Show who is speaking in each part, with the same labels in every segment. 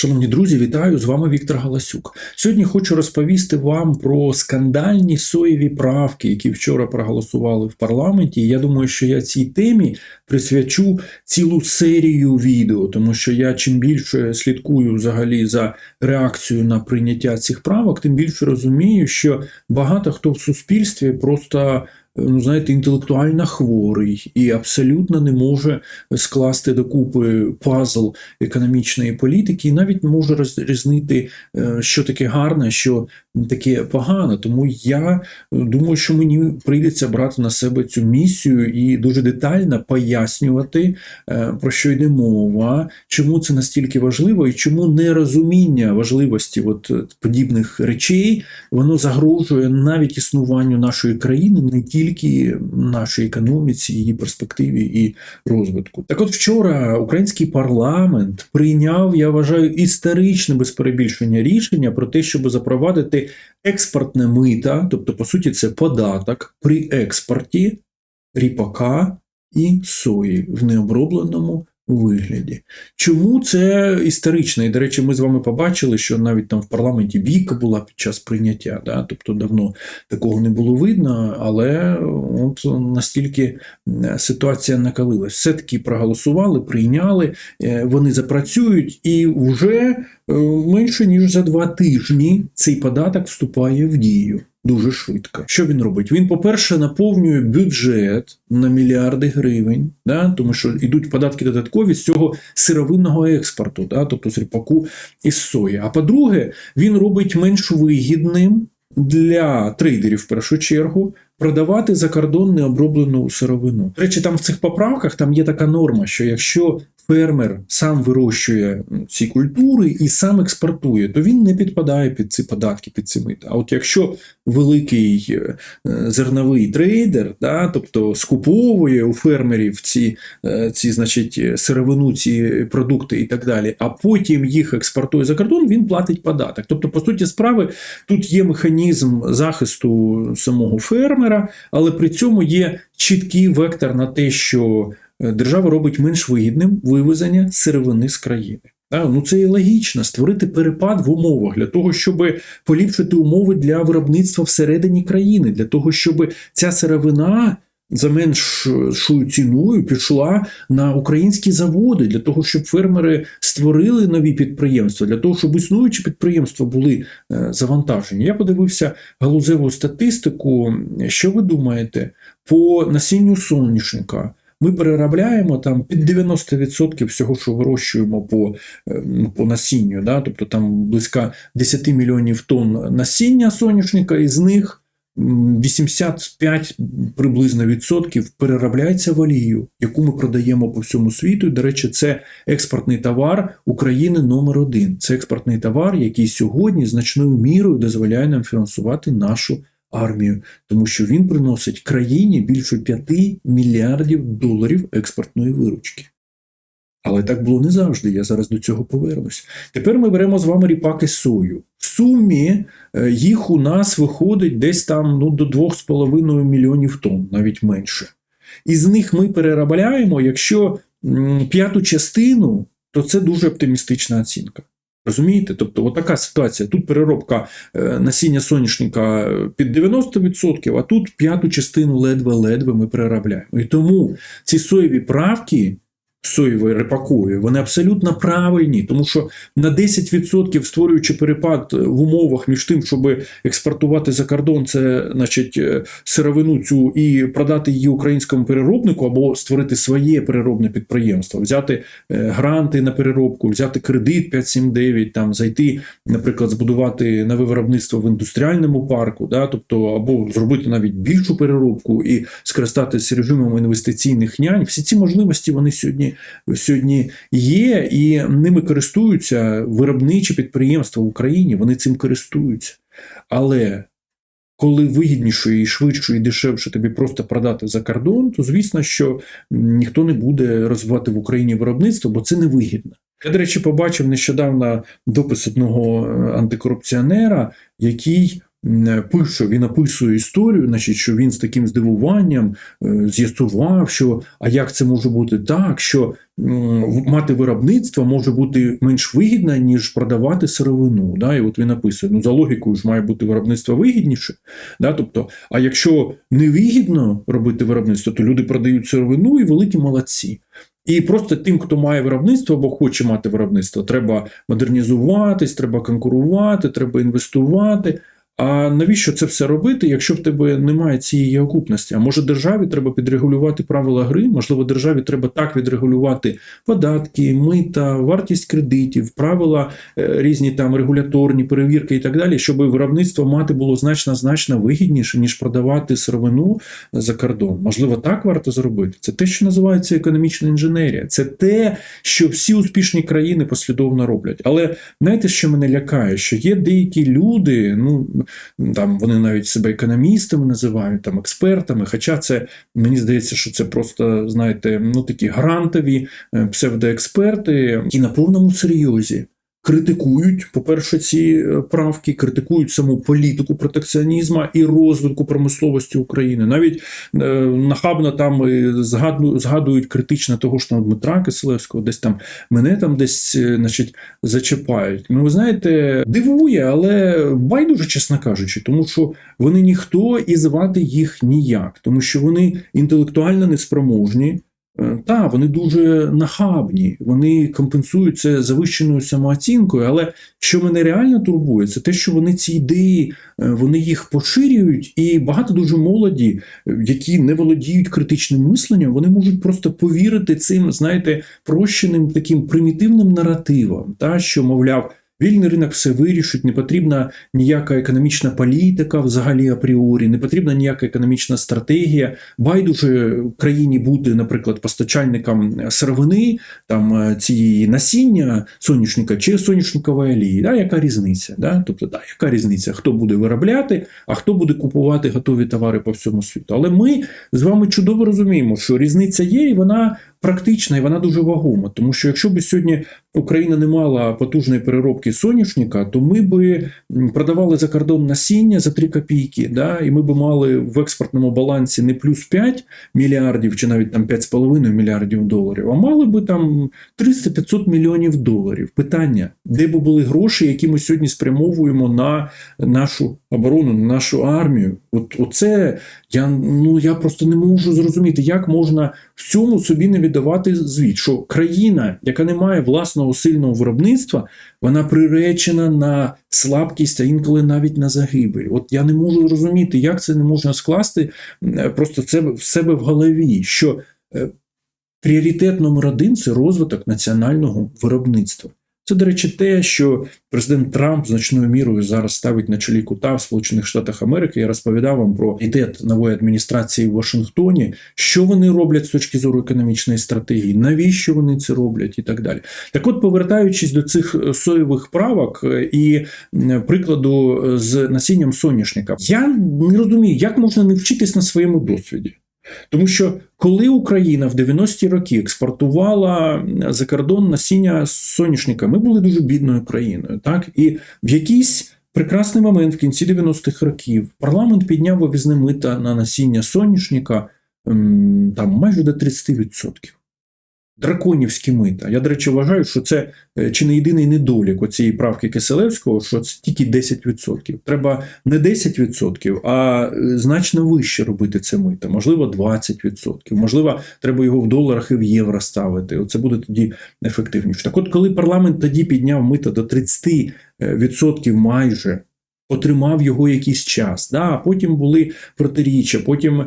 Speaker 1: Шановні друзі, вітаю! З вами Віктор Галасюк. Сьогодні хочу розповісти вам про скандальні соєві правки, які вчора проголосували в парламенті. Я думаю, що я цій темі присвячу цілу серію відео, тому що я чим більше слідкую взагалі за реакцією на прийняття цих правок, тим більше розумію, що багато хто в суспільстві просто. Ну, знаєте, інтелектуально хворий і абсолютно не може скласти докупи пазл економічної політики, і навіть не може розрізнити, е, що таке гарне, що таке погане. Тому я думаю, що мені прийдеться брати на себе цю місію і дуже детально пояснювати, е, про що йде мова, чому це настільки важливо, і чому нерозуміння важливості от подібних речей воно загрожує навіть існуванню нашої країни, не тільки нашій економіці, її перспективі і розвитку. Так, от вчора український парламент прийняв, я вважаю, історичне без перебільшення рішення про те, щоб запровадити експортне мита, тобто, по суті, це податок при експорті ріпака і сої в необробленому вигляді. Чому це історично? І, до речі, ми з вами побачили, що навіть там в парламенті бійка була під час прийняття, да? тобто давно такого не було видно, але от настільки ситуація накалилась. Все-таки проголосували, прийняли, е, вони запрацюють, і вже менше ніж за два тижні цей податок вступає в дію. Дуже швидко. Що він робить? Він, по-перше, наповнює бюджет на мільярди гривень, да? тому що йдуть податки додаткові з цього сировинного експорту, да? тобто з ріпаку і сої. А по-друге, він робить менш вигідним для трейдерів в першу чергу. Продавати за кордон необроблену сировину. До речі, там в цих поправках там є така норма, що якщо фермер сам вирощує ці культури і сам експортує, то він не підпадає під ці податки, під ці мита. А от якщо великий е, зерновий трейдер, да, тобто скуповує у фермерів ці, е, ці значить, сировину, ці продукти і так далі, а потім їх експортує за кордон, він платить податок. Тобто, по суті справи, тут є механізм захисту самого фермера, але при цьому є чіткий вектор на те, що держава робить менш вигідним вивезення сировини з країни. А, ну це і логічно створити перепад в умовах для того, щоб поліпшити умови для виробництва всередині країни, для того, щоб ця сировина за меншою ціною пішла на українські заводи, для того, щоб фермери створили нові підприємства, для того, щоб існуючі підприємства були завантажені. Я подивився галузеву статистику. Що ви думаєте по насінню соняшника? Ми переробляємо там під 90% всього, що вирощуємо по по насінню. Да? Тобто там близько 10 мільйонів тонн насіння соняшника, із них 85 приблизно відсотків переробляється в олію, яку ми продаємо по всьому світу. До речі, це експортний товар України номер один. Це експортний товар, який сьогодні значною мірою дозволяє нам фінансувати нашу армію, тому що він приносить країні більше 5 мільярдів доларів експортної виручки. Але так було не завжди, я зараз до цього повернусь. Тепер ми беремо з вами ріпаки сою. В сумі е, їх у нас виходить десь там ну, до 2,5 мільйонів тонн, навіть менше. Із них ми переробляємо, якщо п'яту частину, то це дуже оптимістична оцінка. Розумієте? Тобто, отака ситуація. Тут переробка е, насіння соняшника під 90%, а тут п'яту частину ледве-ледве ми переробляємо. І тому ці соєві правки соєвої репакові, вони абсолютно правильні, тому що на 10% створюючи перепад в умовах між тим, щоб експортувати за кордон, це значить е, сировину цю і продати її українському переробнику, або створити своє переробне підприємство, взяти е, гранти на переробку, взяти кредит 579, там зайти, наприклад, збудувати нове виробництво в індустріальному парку, да, тобто або зробити навіть більшу переробку і скористатися режимом інвестиційних нянь. Всі ці можливості вони сьогодні сьогодні є, і ними користуються виробничі підприємства в Україні, вони цим користуються. Але коли вигідніше і швидше і дешевше тобі просто продати за кордон, то звісно, що ніхто не буде розвивати в Україні виробництво, бо це невигідно. Я, до речі, побачив нещодавно допис одного е, антикорупціонера, який пише, він описує історію, значить, що він з таким здивуванням е, з'ясував, що а як це може бути так, що мати виробництво може бути менш вигідно, ніж продавати сировину. Да? І от він описує, ну за логікою ж має бути виробництво вигідніше. Да? Тобто, а якщо невигідно робити виробництво, то люди продають сировину і великі молодці. І просто тим, хто має виробництво або хоче мати виробництво, треба модернізуватись, треба конкурувати, треба інвестувати. А навіщо це все робити, якщо в тебе немає цієї окупності? А може державі треба підрегулювати правила гри? Можливо, державі треба так відрегулювати податки, мита, вартість кредитів, правила е, різні там регуляторні перевірки і так далі, щоб виробництво мати було значно значно вигідніше, ніж продавати сировину за кордон. Можливо, так варто зробити. Це те, що називається економічна інженерія. Це те, що всі успішні країни послідовно роблять. Але знаєте, що мене лякає? Що є деякі люди, ну там вони навіть себе економістами називають, там експертами. Хоча це мені здається, що це просто знаєте, ну такі грантові е, псевдоексперти, які на повному серйозі. Критикують, по-перше, ці е, правки, критикують саму політику протекціонізму і розвитку промисловості України. Навіть е, нахабно там е, згаду- згадують критично того ж там Дмитра Киселевського, десь там мене там десь е, значить, зачіпають. Ну, ви знаєте, дивує, але байдуже, чесно кажучи, тому що вони ніхто і звати їх ніяк, тому що вони інтелектуально неспроможні. Е, Та, вони дуже нахабні, вони компенсують це завищеною самооцінкою. Але що мене реально турбує, це те, що вони ці ідеї е, вони їх поширюють, і багато дуже молоді, е, які не володіють критичним мисленням, вони можуть просто повірити цим, знаєте, прощеним таким примітивним наративам, та що мовляв. Вільний ринок все вирішить, не потрібна ніяка економічна політика взагалі апріорі, не потрібна ніяка економічна стратегія. Байдуже країні бути, наприклад, постачальником сировини, там е, цієї насіння соняшника чи соняшникової олії. Да, яка різниця? Да? Тобто, да, яка різниця, хто буде виробляти, а хто буде купувати готові товари по всьому світу. Але ми з вами чудово розуміємо, що різниця є, і вона практична, і вона дуже вагома. Тому що якщо б сьогодні Україна не мала потужної переробки соняшника, то ми би продавали за кордон насіння за 3 копійки, да, і ми би мали в експортному балансі не плюс 5 мільярдів чи навіть там 5,5 мільярдів доларів, а мали би там 300-500 мільйонів доларів. Питання, де б були гроші, які ми сьогодні спрямовуємо на нашу оборону, на нашу армію? От оце я ну я просто не можу зрозуміти, як можна в цьому собі не віддавати звіт, що країна, яка не має власного сильного виробництва, вона приречена на слабкість, а інколи навіть на загибель. От я не можу зрозуміти, як це не можна скласти е, просто це в себе в голові, що е, пріоритет номер один це розвиток національного виробництва. Це, до речі, те, що президент Трамп значною мірою зараз ставить на чолі кута в Сполучених Штатах Америки. Я розповідав вам про ідет нової адміністрації в Вашингтоні, що вони роблять з точки зору економічної стратегії, навіщо вони це роблять, і так далі. Так, от, повертаючись до цих е, соєвих правок е, і прикладу е, з насінням соняшника, я не розумію, як можна не вчитись на своєму досвіді. Тому що коли Україна в 90-ті роки експортувала за кордон насіння соняшника, ми були дуже бідною країною. Так? І в якийсь прекрасний момент в кінці 90-х років парламент підняв вивізне мита на насіння соняшника там майже до 30%. Драконівські мита. Я, до речі, вважаю, що це е, чи не єдиний недолік оцієї правки Киселевського, що це тільки 10%. Треба не 10%, а е, значно вище робити це мито. Можливо, 20%. Можливо, треба його в доларах і в євро ставити. Оце буде тоді ефективніше. Так от, коли парламент тоді підняв мито до 30% майже. Отримав його якийсь час. Да, Потім були протиріччя, потім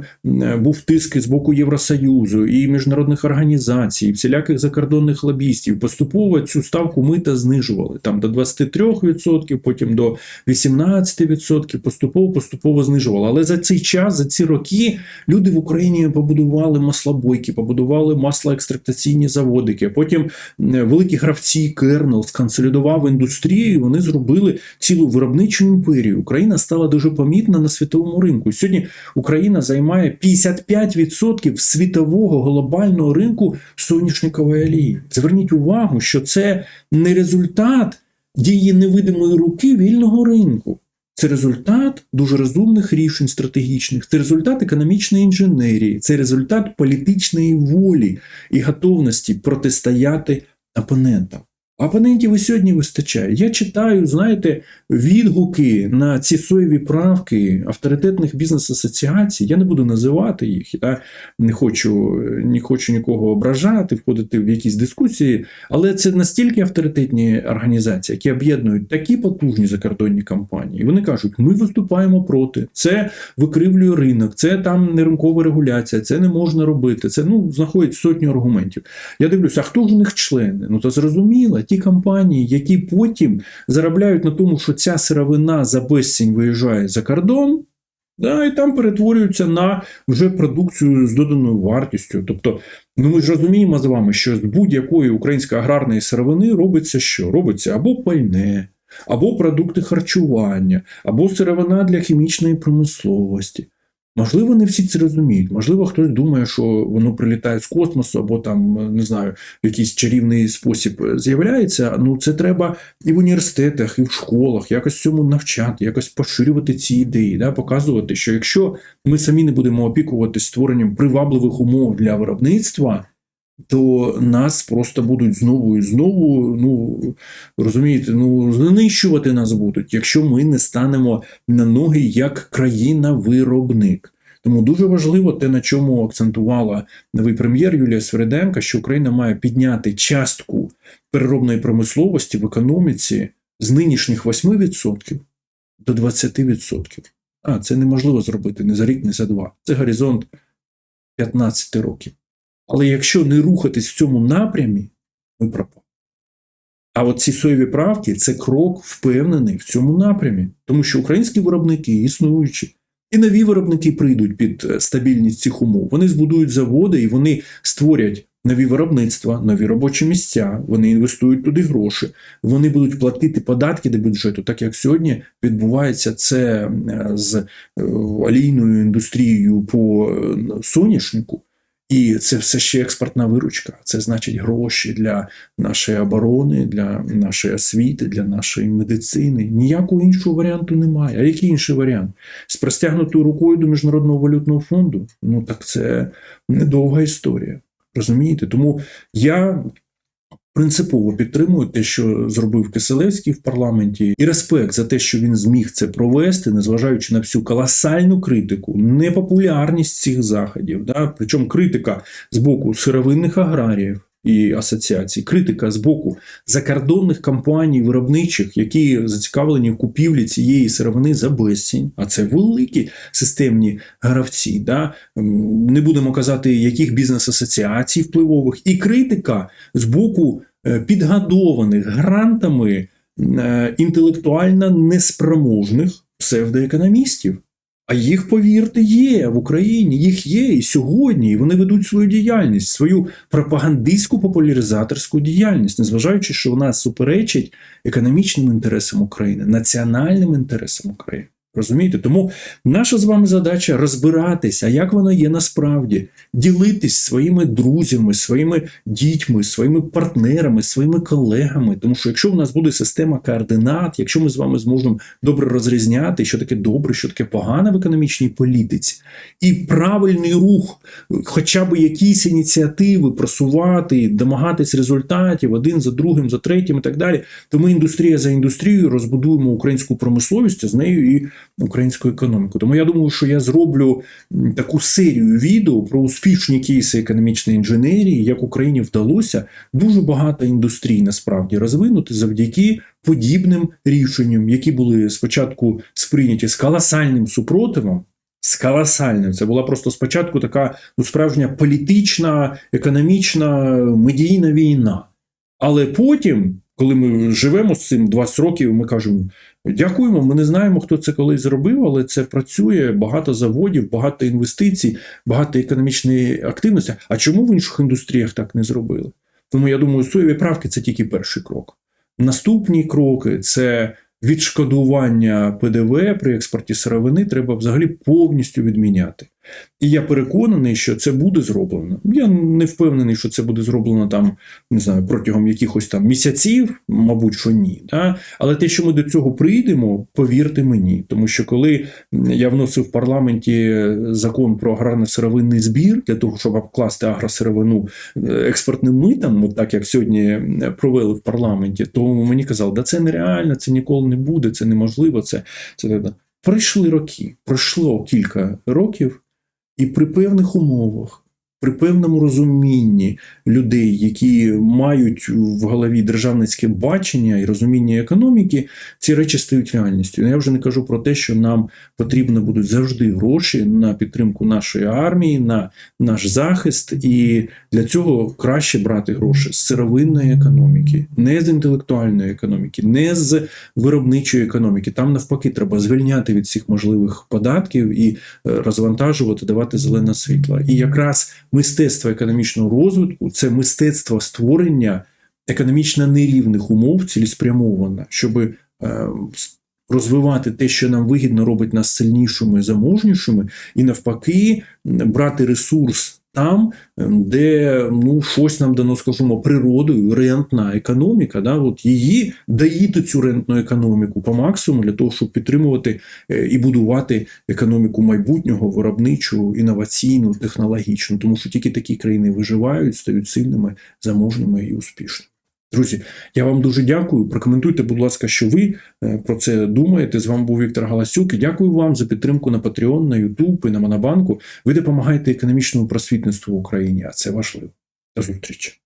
Speaker 1: був тиск з боку Євросоюзу і міжнародних організацій, і всіляких закордонних лобістів. Поступово цю ставку мита знижували там до 23%, потім до 18%, поступово поступово знижували. Але за цей час, за ці роки, люди в Україні побудували маслобойки, побудували маслоекстрактаційні заводики. Потім великі гравці Кернел сконсолідував індустрію. і Вони зробили цілу виробничу імперію. Україна стала дуже помітна на світовому ринку. Сьогодні Україна займає 55% світового глобального ринку соняшникової олії. Зверніть увагу, що це не результат дії невидимої руки вільного ринку. Це результат дуже розумних рішень стратегічних, це результат економічної інженерії, це результат політичної волі і готовності протистояти опонентам. Опонентів і сьогодні вистачає. Я читаю, знаєте, відгуки на ці соєві правки авторитетних бізнес-асоціацій. Я не буду називати їх, я не хочу, не хочу нікого ображати, входити в якісь дискусії, але це настільки авторитетні організації, які об'єднують такі потужні закордонні компанії. Вони кажуть, ми виступаємо проти, це викривлює ринок, це там не ринкова регуляція, це не можна робити. Це ну знаходять сотню аргументів. Я дивлюся, а хто ж у них члени? Ну то зрозуміло, ті компанії, які потім заробляють на тому, що ця сировина за безцінь виїжджає за кордон. Да, і там перетворюються на вже продукцію з доданою вартістю. Тобто, ну ми ж розуміємо з вами, що з будь-якої української аграрної сировини робиться що? Робиться або пальне, або продукти харчування, або сировина для хімічної промисловості. Можливо, не всі це розуміють. Можливо, хтось думає, що воно прилітає з космосу, або там, не знаю, в якийсь чарівний спосіб з'являється. Ну, це треба і в університетах, і в школах якось цьому навчати, якось поширювати ці ідеї, да, показувати, що якщо ми самі не будемо опікуватися створенням привабливих умов для виробництва, то нас просто будуть знову і знову, ну розумієте, ну знищувати нас будуть, якщо ми не станемо на ноги як країна-виробник. Тому дуже важливо те, на чому акцентувала новий прем'єр Юлія Свериденка, що Україна має підняти частку переробної промисловості в економіці з нинішніх 8% до 20%. А це неможливо зробити не за рік, не за два. Це горизонт 15 років. Але якщо не рухатись в цьому напрямі, ми пропали. А от ці соєві правки це крок впевнений в цьому напрямі, тому що українські виробники існуючі, і нові виробники прийдуть під стабільність цих умов. Вони збудують заводи і вони створять нові виробництва, нові робочі місця. Вони інвестують туди гроші. Вони будуть платити податки до бюджету, так як сьогодні відбувається це з олійною індустрією по соняшнику. І це все ще експортна виручка. Це значить гроші для нашої оборони, для нашої освіти, для нашої медицини. Ніякого іншого варіанту немає. А який інший варіант? З простягнутою рукою до Міжнародного валютного фонду? Ну так це недовга історія. Розумієте? Тому я. Принципово підтримую те, що зробив Киселевський в парламенті, і респект за те, що він зміг це провести, незважаючи на всю колосальну критику, непопулярність цих заходів. Да? Причому критика з боку сировинних аграріїв і асоціацій, критика з боку закордонних компаній виробничих, які зацікавлені в купівлі цієї сировини за безцінь. А це великі системні гравці. Да? Не будемо казати, яких бізнес-асоціацій впливових, і критика з боку підгадованих грантами інтелектуально неспроможних псевдоекономістів. А їх, повірте, є в Україні, їх є і сьогодні. І вони ведуть свою діяльність, свою пропагандистську популяризаторську діяльність, незважаючи, що вона суперечить економічним інтересам України, національним інтересам України. Розумієте? Тому наша з вами задача розбиратися, як воно є насправді, ділитись своїми друзями, своїми дітьми, своїми партнерами, своїми колегами. Тому що якщо в нас буде система координат, якщо ми з вами зможемо добре розрізняти, що таке добре, що таке погане в економічній політиці, і правильний рух, хоча б якісь ініціативи просувати, домагатись результатів один за другим, за третім і так далі, то ми індустрія за індустрією розбудуємо українську промисловість, а з нею і українську економіку. Тому я думаю, що я зроблю таку серію відео про успішні кейси економічної інженерії, як Україні вдалося дуже багато індустрій насправді розвинути завдяки подібним рішенням, які були спочатку сприйняті з колосальним супротивом. З колосальним. Це була просто спочатку така ну, справжня політична, економічна, медійна війна. Але потім, коли ми живемо з цим 20 років, ми кажемо: дякуємо, ми не знаємо, хто це колись зробив, але це працює, багато заводів, багато інвестицій, багато економічної активності. А чому в інших індустріях так не зробили? Тому я думаю, соєві правки це тільки перший крок. Наступні кроки це відшкодування ПДВ при експорті сировини треба взагалі повністю відміняти. І я переконаний, що це буде зроблено. Я не впевнений, що це буде зроблено там, не знаю, протягом якихось там місяців, мабуть, що ні. Да? Але те, що ми до цього прийдемо, повірте мені, тому що коли я вносив в парламенті закон про аграрно-сировинний збір для того, щоб обкласти агросировину е, експортним митом, от так як сьогодні провели в парламенті, то мені казали, да це нереально, це ніколи не буде, це неможливо. Це, це пройшли роки, пройшло кілька років, і при певних умовах. При певному розумінні людей, які мають в голові державницьке бачення і розуміння економіки, ці речі стають реальністю. Я вже не кажу про те, що нам потрібно будуть завжди гроші на підтримку нашої армії, на наш захист, і для цього краще брати гроші з сировинної економіки, не з інтелектуальної економіки, не з виробничої економіки. Там навпаки треба звільняти від всіх можливих податків і е, розвантажувати, давати зелене світло. І якраз мистецтво економічного розвитку це мистецтво створення економічно нерівних умов цілеспрямовано, щоб е, розвивати те, що нам вигідно, робить нас сильнішими, заможнішими, і навпаки, брати ресурс. Там, де ну щось нам дано, скажімо, природою, рентна економіка, да, от її даїти цю рентну економіку по максимуму для того, щоб підтримувати е, і будувати економіку майбутнього, виробничу, інноваційну, технологічну, тому що тільки такі країни виживають, стають сильними, заможними і успішними. Друзі, я вам дуже дякую. Прокоментуйте, будь ласка, що ви е, про це думаєте. З вами був Віктор Галасюк. І дякую вам за підтримку на Patreon, на YouTube і на Монобанку. Ви допомагаєте економічному просвітництву в Україні, а це важливо. До зустрічі.